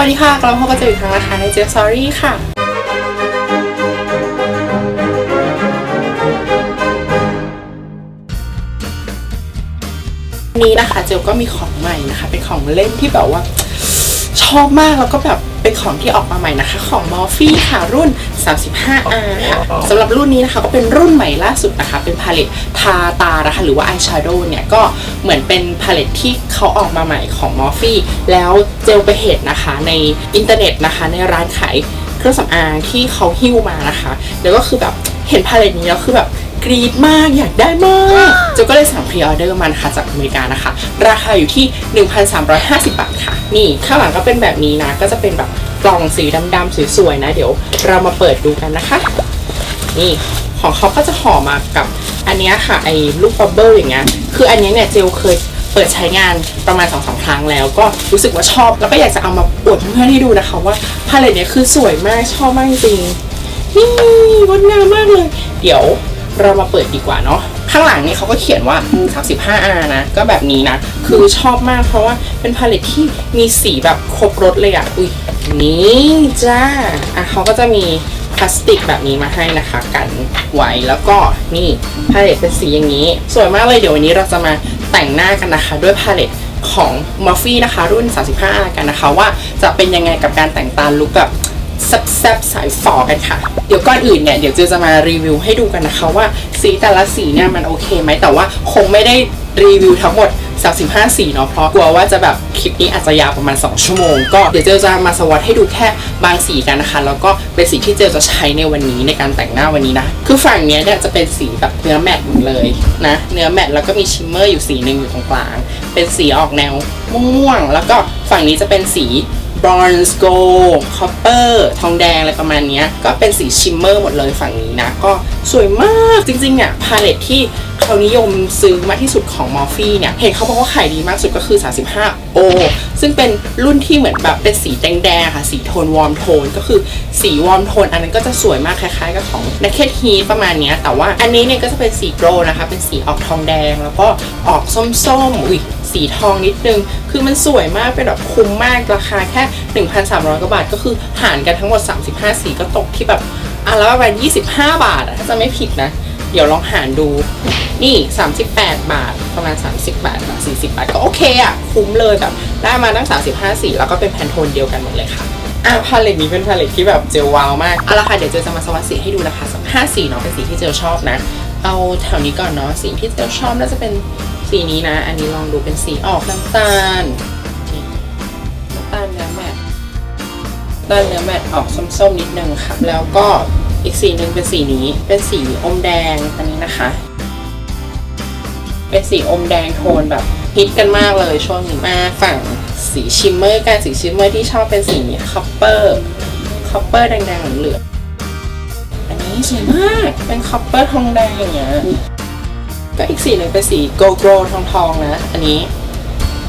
วัสดีค่ะกลับมาพบกันเจออีกครั้งนะคะในเจฟซอรี่ค่ะ นี้นะคะเจลก็มีของใหม่นะคะ เป็นของเล่นที่แบบว่า ชอบมากแล้วก็แบบ เป็นของที่ออกมาใหม่นะคะ ของมอฟฟี่ค่ะรุ่น 35R ค่ะสำหรับรุ่นนี้นะคะก็เป็นรุ่นใหม่ล่าสุดนะคะ เป็นพาเลตทาตานะคะหรือว่าอายแชโดว์เนี่ยก็เหมือนเป็นพาเลตที่เขาออกมาใหม่ของมอฟฟี่แล้วเจลไปเห็นนะคะในอินเทอร์เน็ตนะคะ ในร้านขายเครื่องสำอางที่เขาหิ้วมานะคะ แล้วก็คือแบบเห็นพาเลตนี้แล้วคือแบบ กรี๊ดมากอยากได้มากเจลก็เลยสั่งพรีออเดอร์มานะคะจากอเมริกานะคะ ราคาอยู่ที่ 1,350 บาทค่ะ นี่ข้างหลังก็เป็นแบบนี้นะ ก็จะเป็นแบบกล่องสีดำๆสวยๆนะ เดี๋ยวเรามาเปิดดูกันนะคะ นี่ของเขาก็จะห่อมากับอันนี้ค่ะไอ้ลูกบับเบิ้ลอย่างเงี้ยคืออันนี้เนี่ยเจลเคยเปิดใช้งานประมาณ2อสครั้งแล้ว ก็รู้สึกว่าชอบ แล้วก็อยากจะเอามาอวดเพื่อนให้ดูนะคะว่าพาเลตเนี้ยคือสวยมากชอบมากจริงนี่งดงามมากเลย เดี๋ยว เรามาเปิดดีกว่าเนาะข้างหลังนี่เขาก็เขียนว่า 35R นะ ก็แบบนี้นะ คือชอบมากเพราะว่าเป็นพาเลตที่มีสีแบบครบรถเลยอะ่ะอุ้ยนี่จ้าอะเขาก็จะมีพลาสติกแบบนี้มาให้นะคะกันไว้แล้วก็นี่พาเลตเป็นสีอย่างนี้ สวยมากเลยเดี๋ยววันนี้เราจะมาแต่งหน้ากันนะคะ ด้วยพาเลตของมอฟฟี่นะคะ รุ่น 35R กันนะคะ ว่าจะเป็นยังไงกับการแต่งตาลุคแบบ แซบๆสายฝอกันค่ะ เดี๋ยวก่อนอื่นเนี่ยเดี๋ยวเจจะมารีวิวให้ดูกันนะคะว่าสีแต่ละสีเนี่ยมันโอเคไหมแต่ว่าคงไม่ได้รีวิวทั้งหมด 35 สีเนาะเพราะกลัวว่าจะแบบคลิปนี้อาจจะยาวประมาณ 2 ชั่วโมง ก็เดี๋ยวเจจะมาสวอตให้ดูแค่บางสีกันนะคะ แล้วก็เป็นสีที่เจจะใช้ในวันนี้ในการแต่งหน้าวันนี้นะ คือฝั่งเนี้ยเนี่ยจะเป็นสีแบบเนื้อแมตต์หมดเลยนะ เนื้อแมตต์แล้วก็มีชิมเมอร์อยู่สีหนึ่งอยู่ตรงกลาง เป็นสีออกแนวม่วงๆแล้วก็ฝั่งนี้จะเป็นสี บรอนซ์โกลคอปเปอร์ทองแดงอะไรประมาณนี้ก็เป็นสีชิมเมอร์หมดเลยฝั่งนี้นะ ก็สวยมากจริงๆอะพาเลตที่เขานิยมซื้อมากที่สุดของมอร์ฟี่เนี่ย เห็นเขาบอกว่าขายดีมากสุดก็คือ 35 O ซึ่งเป็นรุ่นที่เหมือนแบบเป็นสีแดงๆค่ะ สีโทนวอร์มโทน ก็คือสีวอร์มโทน อันนั้นก็จะสวยมากคล้ายๆกับของ Naked Heat ประมาณนี้ แต่ว่าอันนี้เนี่ยก็จะเป็นสีโกลนะคะ เป็นสีออกทองแดงแล้วก็ออกส้มๆ อุ้ย สีทองนิดนึง คือมันสวยมากเป็นแบบคุ้มมากราคาแค่ 1,300 กว่าบาท ก็คือหารกันทั้งหมด 35 สีก็ตกที่แบบอันละประมาณ25 บาทอะถ้าจะไม่ผิดนะ เดี๋ยวลองหารดูนี่ 38 บาท ประมาณ 30 บาทบาท40 บาท ก็โอเคอะคุ้มเลยแบบได้มาตั้ง 35 สีแล้วก็เป็นแพนโทนเดียวกันหมดเลยค่ะอะพาเลตนี้เป็นพาเลตที่แบบเจลว้าวมากเอาละค่ะเดี๋ยวเจลจะมาสวัสดีให้ดูนะคะสักห้าสีเนาะเป็นสีที่เจลชอบนะ เอาแถวนี้ก่อนเนาะสีที่เจลชอบน่าจะเป็น สีนี้นะ อันนี้ลองดูเป็นสีออกน้ำตาลน้ำตาลเนื้อแมตต์ด้านเนื้อแมตต์ออกส้มๆนิดนึงค่ะ แล้วก็อีกสีหนึ่งเป็นสีนี้ เป็นสีอมแดงอันนี้นะคะ เป็นสีอมแดงโทนแบบฮิตกันมากเลยช่วงนี้มาฝั่งสีชิมเมอร์กันสีชิมเมอร์ที่ชอบเป็นสีนี้คัพเปอร์คัพเปอร์แดงๆเหลืองๆอันนี้สวยมากเป็นคัพเปอร์ทองแดงอย่างเงี้ย ก็อีกสีหนึ่งเป็นสีโกลโกรทองทองนะ อันนี้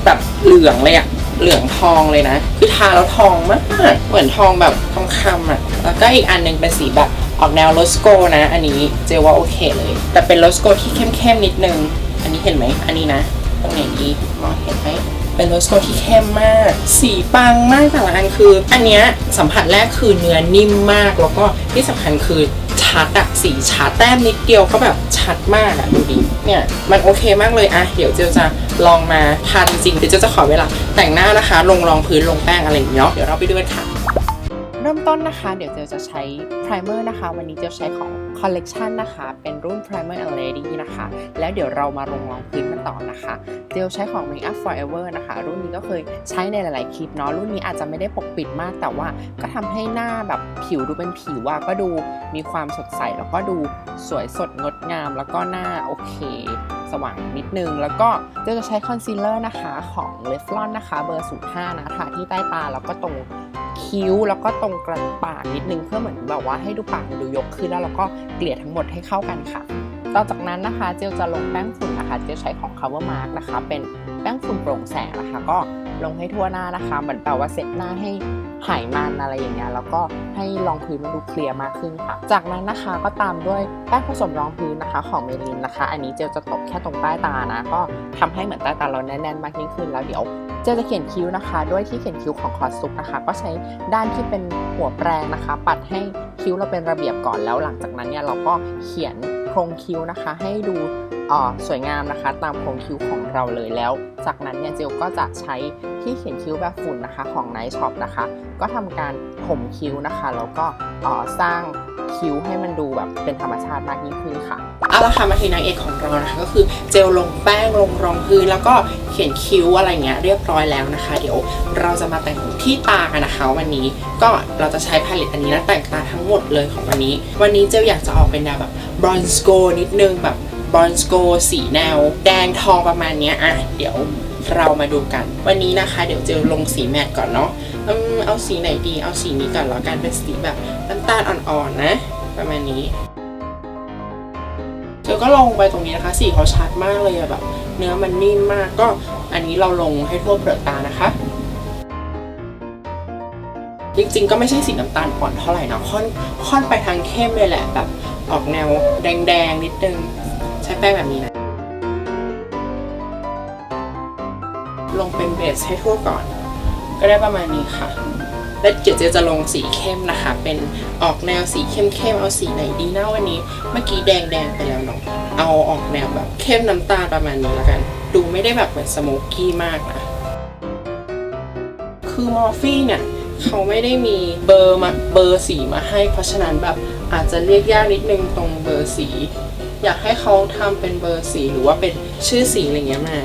แบบเหลืองเลยอะเหลืองทองเลยนะ คือทาแล้วทองมากเหมือนทองแบบทองคำอะแล้วก็อีกอันหนึงเป็นสีแบบออกแนวโรสโกนะ อันนี้เจว่าโอเคเลย แต่เป็นโรสโกที่เข้มๆนิดนึง อันนี้เห็นไหมอันนี้นะตรงไหนดีมองเห็นไหม เป็นโรสโกที่เข้มมาก สีปังมากแต่ละอันคือ อันเนี้ยสัมผัสแรกคือเนื้อนิ่มมาก แล้วก็ที่สำคัญคือชัดอะสีชัดแต้มนิดเดียวก็แบบชัดมากอะดูดิเนี่ยมันโอเคมากเลยอะเดี๋ยวเจลจะลองมาทานจริงๆเดี๋ยวเจลจะขอเวลาแต่งหน้านะคะ ลงรองพื้นลงแป้งอะไรอย่างเงี้ยเนาะเดี๋ยวเราไปดูกันค่ะ เริ่มต้นนะคะ เดี๋ยวเจลจะใช้ primer นะคะ วันนี้เจลใช้ของ collection นะคะ เป็นรุ่น primer and lady นะคะ แล้วเดี๋ยวเรามาลงรองพื้นกันต่อนะคะ เจลใช้ของ make up forever นะคะ รุ่นนี้ก็เคยใช้ในหลาย ๆ คลิปเนาะ รุ่นนี้อาจจะไม่ได้ปกปิดมาก แต่ว่าก็ทำให้หน้าแบบผิวดูเป็นผิวว่าก็ดูมีความสดใส แล้วก็ดูสวยสดงดงาม แล้วก็หน้าโอเค สว่างนิดนึง แล้วก็เจลจะใช้คอนซีลเลอร์นะคะของ l e f l o n นะคะ เบอร์05นะทาที่ใต้ตาแล้วก็ตรง คิ้วแล้วก็ตรงกระปากนิดนึงเพื่อเหมือนแบบว่าให้ดูปากดูยกขึ้นแล้วเราก็เกลี่ยทั้งหมดให้เข้ากันค่ะ ต่อจากนั้นนะคะเจลจะลงแป้งฝุ่นนะคะเจลใช้ของ cover mark นะคะ เป็นแป้งฝุ่นโปร่งแสงนะคะ ก็ลงให้ทั่วหน้านะคะ เหมือนแบบว่าเซ็ตหน้าให้หายมันอะไรอย่างเงี้ยแล้วก็ให้รองพื้นมันดูเคลียร์มากขึ้นค่ะ จากนั้นนะคะก็ตามด้วยแป้งผสมรองพื้นนะคะของเมลินนะคะ อันนี้เจลจะตบแค่ตรงใต้ตานะ ก็ทำให้เหมือนใต้ตาเราแน่นๆมากยิ่งขึ้นแล้วเดี๋ยว เจลจะเขียนคิ้วนะคะ ด้วยที่เขียนคิ้วของคอสซุปนะคะ ก็ใช้ด้านที่เป็นหัวแปรงนะคะ ปัดให้คิ้วเราเป็นระเบียบก่อนแล้วหลังจากนั้นเนี่ยเราก็เขียนโครงคิ้วนะคะ ให้ดูสวยงามนะคะ ตามโครงคิ้วของเราเลยแล้ว จากนั้นเนี่ยเจลก็จะใช้ที่เขียนคิ้วแบบฝุ่นนะคะของ Night Shop นะคะ ก็ทำการถมคิ้วนะคะแล้วก็สร้าง คิ้วให้มันดูแบบเป็นธรรมชาติมากยิ่งขึ้นค่ะเอาละค่ะมาทีนางเอกของเรานะคะก็คือเจลลงแป้งลงรองพื้นแล้วก็เขียนคิ้วอะไรเงี้ยเรียบร้อยแล้วนะคะ เดี๋ยวเราจะมาแต่งที่ตากันนะคะ วันนี้ก็เราจะใช้พาเลตอันนี้แล้วแต่งตาทั้งหมดเลยของวันนี้ วันนี้เจลอยากจะออกเป็นแนวแบบบรอนซ์โกนิดนึงแบบบรอนซ์โกสีแนว แดงทองประมาณเนี้ยอะเดี๋ยวเรามาดูกัน วันนี้นะคะ เดี๋ยวเจลลงสีแมตต์ก่อนเนาะ อืมเอาสีไหนดี เอาสีนี้ก่อนแล้วกันเป็นสีแบบน้ำตาลอ่อนๆนะ ประมาณนี้เจลก็ลงไปตรงนี้นะคะ สีเขาชัดมากเลยอะแบบ เนื้อมันนิ่มมากก็อันนี้เราลงให้ทั่วเปลือกตานะคะ จริงๆก็ไม่ใช่สีน้ำตาลอ่อนเท่าไหร่นะค่อนค่อนไปทางเข้มเลยแหละแบบออกแนวแดงๆนิดนึง ใช้แป้งแบบนี้นะ ลงเป็นเบสให้ทั่วก่อน ก็ได้ประมาณนี้ค่ะ แล้วเดี๋ยวเจจะลงสีเข้มนะคะ เป็นออกแนวสีเข้มๆเอาสีไหนดีนะวันนี้ เมื่อกี้แดงๆไปแล้วเนาะเอาออกแนวแบบเข้มน้ำตาลประมาณนี้แล้วกัน ดูไม่ได้แบบเหมือนสโมกกี้มากนะคือมอร์ฟี่เนี่ยเขาไม่ได้มีเบอร์มาเบอร์สีมาให้ เพราะฉะนั้นแบบอาจจะเรียกยากนิดนึงตรงเบอร์สี อยากให้เขาทำเป็นเบอร์สีหรือว่าเป็นชื่อสีอะไรเงี้ยมา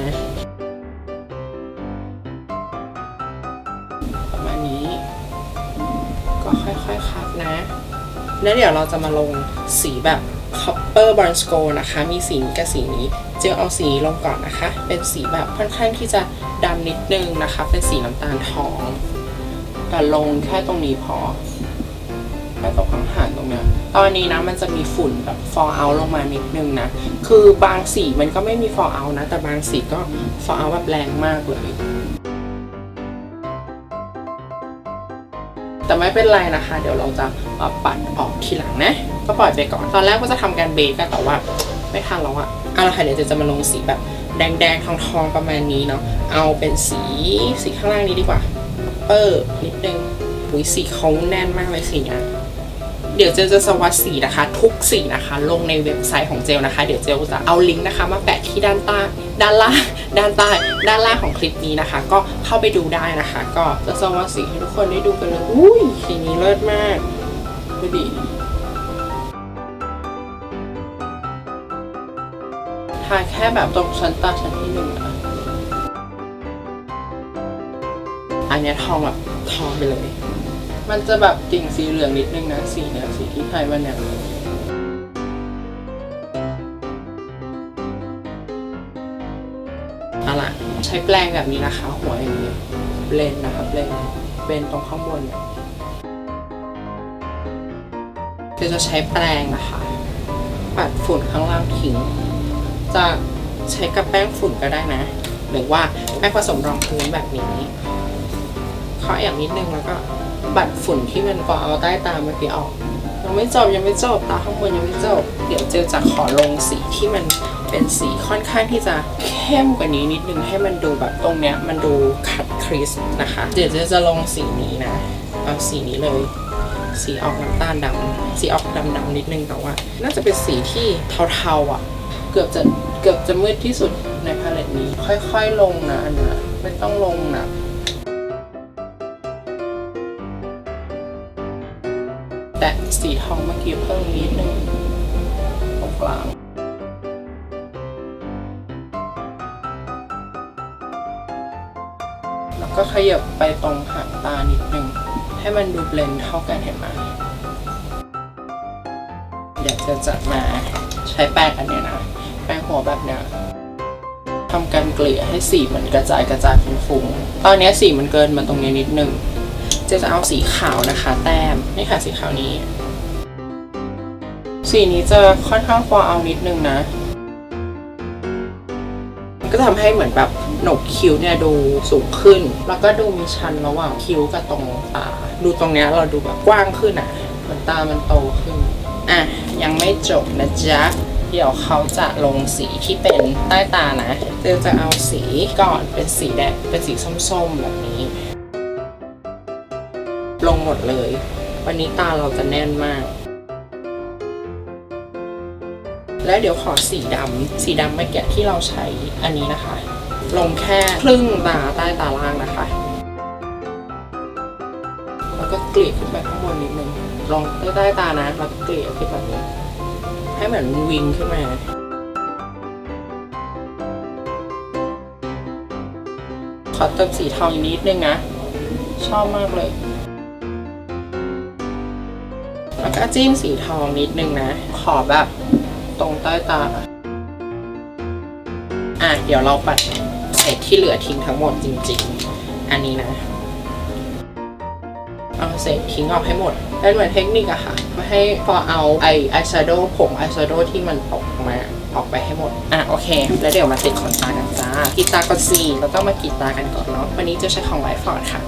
แล้วเดี๋ยวเราจะมาลงสีแบบ copper bronze gold นะคะ มีสีนี้กับสีนี้ เจลเอาสีลงก่อนนะคะ เป็นสีแบบค่อนข้างที่จะดำนิดนึงนะคะ เป็นสีน้ำตาลทองแต่ลงแค่ตรงนี้พอแค่ตรงข้างหางตรงเนี้ยตอนนี้นะมันจะมีฝุ่นแบบ fall out ลงมานิดนึงนะ คือบางสีมันก็ไม่มี fall out นะ แต่บางสีก็ fall out แบบแรงมากเลย แต่ไม่เป็นไรนะคะ เดี๋ยวเราจะมาปัดออกทีหลังนะ ก็ปล่อยไปก่อนตอนแรกก็จะทำการเบสกันแต่ว่าไม่ทันแล้วอะเอาละค่ะเดี๋ยวจจะมาลงสีแบบแดงๆทองๆประมาณนี้เนาะเอาเป็นสีสีข้างล่างนี้ดีกว่าเปอร์นิดนึงอุ้ยสีเขาแน่นมากเลยสีเนี้ย เดี๋ยวเจลจะสวัสดสีนะคะ ทุกสีนะคะ ลงในเว็บไซต์ของเจลนะคะ เดี๋ยวเจลจะเอาลิงก์นะคะ มาแปะที่ด้านใต้ด้านล่างด้านใต้ด้านล่างของคลิปนี้นะคะ ก็เข้าไปดูได้นะคะ ก็จะสวัสดสีให้ทุกคนได้ดูกันเลยอุ้ยสีนี้เลิศมากดูดิทาแค่แบบตรงชั้นตาชั้นที่หนึ่งอะอันนี้ทองแบบทองไปเลย มันจะแบบติ่งสีเหลืองนิดนึงนะสีเนี่ยสีที่ไทยวันเนี่ยเอาล่ะใช้แปรงแบบนี้นะคะ หัวอย่างนี้เบลนนะคะเบลนเบลนตรงข้างบนเนี่ยเดี๋ยวจะใช้แปรงนะคะ ปัดฝุ่นข้างล่างทิ้งจะใช้กับแป้งฝุ่นก็ได้นะ หรือว่าแป้งผสมรองพื้นแบบนี้เคาะอย่างนิดนึงแล้วก็ บัดฝุ่นที่มันก่อเอาใต้ตาเมื่อกี้ออกยังไม่จบยังไม่จบตาข้างบนยังไม่จบ เดี๋ยวเจลจะขอลงสีที่มันเป็นสีค่อนข้างที่จะเข้มกว่านี้นิดนึงให้มันดูแบบตรงเนี้ยมันดูคัดคริสนะคะ เดี๋ยวเจลจะลงสีนี้นะเอาสีนี้เลย สีออกน้ำตาลดำสีออกดำๆนิดนึงแต่ว่า น่าจะเป็นสีที่เทาๆอะ เกือบจะเกือบจะมืดที่สุดในพาเลตนี้ ค่อยๆลงนะอันนี้ไม่ต้องลงนะ สีทองเมื่อกี้เพิ่มนิดนึงตรงกลางแล้วก็ขยับไปตรงหางตานิดนึง ให้มันดูเบลนเข้ากันเห็นไหมเดี๋ยวจะจัดมาใช้แป้งอันเนี้ยนะ แป้งหัวแบบเนี้ยทำการเกลี่ยให้สีมันกระจายกระจายเป็นฟุ้งๆตอนนี้สีมันเกินมาตรงนี้นิดนึงจะจะเอาสีขาวนะคะ แต้มนี่ค่ะสีขาวนี้ สีนี้จะค่อนข้างฟอเอานิดนึงนะ ก็ทำให้เหมือนแบบหนกคิ้วเนี่ยดูสูงขึ้น แล้วก็ดูมีชั้นระหว่างคิ้วกับตรงตา ดูตรงเนี้ยเราดูแบบกว้างขึ้นอะเหมือนตามันโตขึ้น อะ ยังไม่จบนะจ๊ะ เดี๋ยวเขาจะลงสีที่เป็นใต้ตานะเจลจะเอาสีก่อนเป็นสีแดงเป็นสีส้มๆแบบนี้ ลงหมดเลย วันนี้ตาเราจะแน่นมาก แล้วเดี๋ยวขอสีดำสีดำเมื่อกี้ที่เราใช้อันนี้นะคะ ลงแค่ครึ่งตาใต้ตาล่างนะคะ แล้วก็เกลี่ยขึ้นไปข้างบนนิดนึงลงใต้ตานะแล้วก็เกลี่ยขึ้นแบบนี้ให้เหมือนวิงขึ้นมาขอเติมสีทองอีกนิดนึงนะ ชอบมากเลย แล้วก็จิ้มสีทองนิดนึงนะ ขอแบบ ตรงใต้ตา อะ เดี๋ยวเราปัดเศษที่เหลือทิ้งทั้งหมดจริง ๆ อันนี้นะ เอาเศษทิ้งออกให้หมดเป็นเหมือนเทคนิคอะค่ะม่ให้พอเอาไอไอแชโดว์ผงไอแชโดว์ที่มันตกมาออกไปให้หมด อะโอเค แล้วเดี๋ยวมาติดขนตากันจ้ากีตาก่อนสิเราต้องมากีตากันก่อนเนาะ วันนี้จะใช้ของไลฟ์ฟอร์ดค่ะ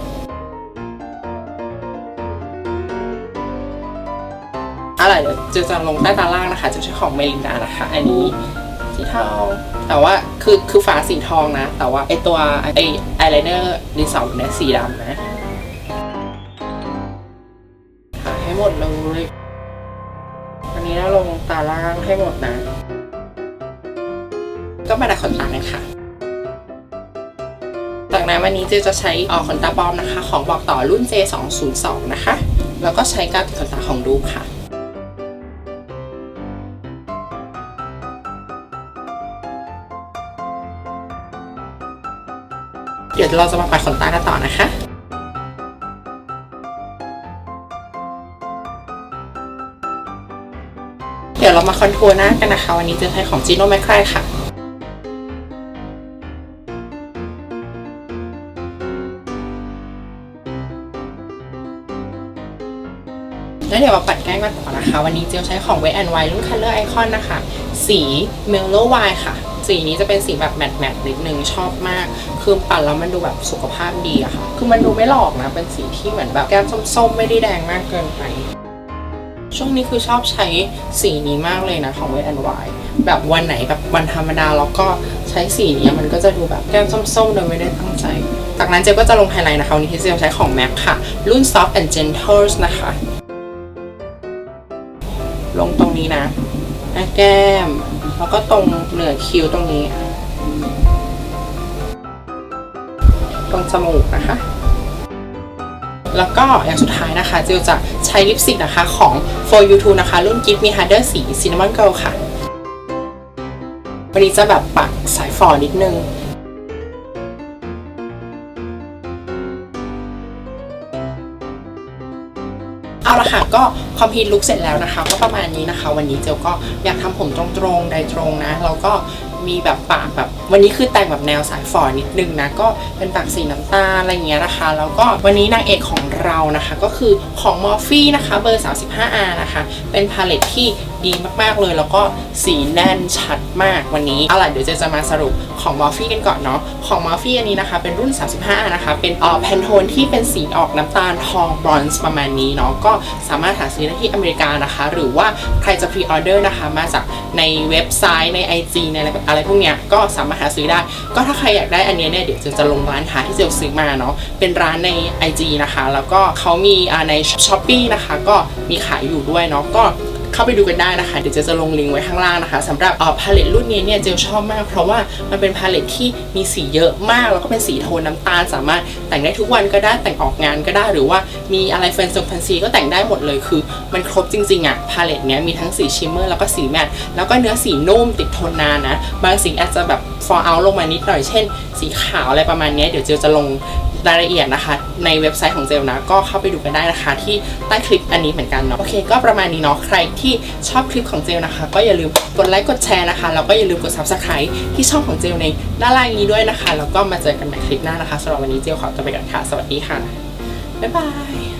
เดี๋ยวจะจะลงใต้ตาล่างนะคะ จะใช้ของเมลินดานะคะ อันนี้สีเทองแต่ว่าคือคือฝาสีทองนะ แต่ว่าไอตัวไอไอไลเนอร์ดินสอเนี่ยสีดำนะทาให้หมดเลยอันนี้เราลงตาล่างให้หมดนะ ก็มาดัดขนตาเลยค่ะจากนั้นวันนี้เจจะใช้ออกขนตาปลอมนะคะ ของบอกต่อรุ่น J202 นะคะ แล้วก็ใช้กาวติดขนตาของดูค่ะ เดี๋ยวเราจะมาปัดขนตากันต่อนะคะเดี๋ยวเรามาคอนทัวร์หน้ากันนะคะ วันนี้จะใช้ของ Gino m a c r a ค่ะแล้วเดี๋ยวมาปัดแก้มกันต่อนะคะ วันนี้เจลใช้ของ Wet n Wild รุ่น Color Icon นะคะ สี Mellow White ค่ะ สีนี้จะเป็นสีแบบแมตต์แมตต์นิดนึงชอบมาก คือปัดแล้วมันดูแบบสุขภาพดีอะค่ะ คือมันดูไม่หลอกนะ เป็นสีที่เหมือนแบบแก้มส้มๆ ไม่ได้แดงมากเกินไป ช่วงนี้คือชอบใช้สีนี้มากเลยนะของ Wet n Wild แบบวันไหนแบบวันธรรมดาแล้วก็ใช้สีนี้มันก็จะดูแบบแก้มส้มๆ โดยไม่ได้ตั้งใจ จากนั้นเจก็จะลงไฮไลท์นะคะวันนี้ที่เจลใช้ของ MAC ค่ะ รุ่น Soft and Gentle นะคะ ลงตรงนี้นะหน้าแก้ม แล้วก็ตรงเหนือคิ้วตรงนี้ ตรงจมูกนะคะ แล้วก็อย่างสุดท้ายนะคะเจลจะใช้ลิปสติกนะคะของ For You Too นะคะ รุ่น Give Me Harder สี Cinnamon Girl ค่ะ วันนี้จะแบบปักสายฝอนิดนึงเอาละค่ะก็คอมพิวลุกเสร็จแล้วนะคะ ก็ประมาณนี้นะคะ วันนี้เจลก็อยากทำผมตรงๆใดตรงนะแล้วก็มีแบบปากแบบวันนี้คือแต่งแบบแนวสายฝอนิดนึงนะก็เป็นปากสีน้ำตาลอะไรเงี้ยนะคะ แล้วก็วันนี้นางเอกของเรานะคะก็คือของมอร์ฟี่นะคะเบอร์ 35R นะคะ เป็นพาเลตที่ดีมากๆเลย แล้วก็สีแน่นชัดมากวันนี้เอาล่ะเดี๋ยวเจลจะมาสรุปของมอร์ฟี่กันก่อนเนาะของมอร์ฟี่อันนี้นะคะ เป็นรุ่น 35R นะคะ เป็นอ่อแพนโทนที่เป็นสีออกน้ำตาลทองบรอนซ์ประมาณนี้เนาะก็สามารถหาซื้อได้ที่อเมริกานะคะ หรือว่าใครจะพรีออเดอร์นะคะ มาจากในเว็บไซต์ใน IG ในอะไรพวกเนี้ยก็สามารถหาซื้อได้ ก็ถ้าใครอยากได้อันนี้เนี่ยเดี๋ยวเจลจะลงร้านค้าที่เจลซื้อมาเนาะเป็นร้านใน IG นะคะ แล้วก็เขามีในช้อปปี้นะคะ ก็มีขายอยู่ด้วยเนาะก็ เข้าไปดูกันได้นะคะ เดี๋ยวเจลจะลงลิงก์ไว้ข้างล่างนะคะสำหรับออพาเลตรุ่นนี้เนี่ยเจลชอบมาก เพราะว่ามันเป็นพาเลตที่มีสีเยอะมากแล้วก็เป็นสีโทนน้ำตาล สามารถแต่งได้ทุกวันก็ได้แต่งออกงานก็ได้หรือว่ามีอะไรแฟนซงแฟนซีก็แต่งได้หมดเลยคือ มันครบจริงๆอะพาเลตเนี้ยมีทั้งสีชิมเมอร์แล้วก็สีแมตแล้วก็เนื้อสีนุ่มติดทนนานนะ บางสีอาจจะแบบฟอร์เอาลงมานิดหน่อยเช่น สีขาวอะไรประมาณนี้เดี๋ยวเจลจะลง รายละเอียดนะคะ ในเว็บไซต์ของเจลนะก็เข้าไปดูกันได้นะคะ ที่ใต้คลิปอันนี้เหมือนกันเนาะโอเคก็ประมาณนี้เนาะใครที่ชอบคลิปของเจลนะคะ ก็อย่าลืมกดไลค์กดแชร์นะคะแล้วก็อย่าลืมกด subscribe ที่ช่องของเจลในด้านล่างนี้ด้วยนะคะแล้วก็มาเจอกันใหม่คลิปหน้านะคะสำหรับวันนี้เจลขอตัวไปก่อนค่ะ สวัสดีค่ะบ๊ายบาย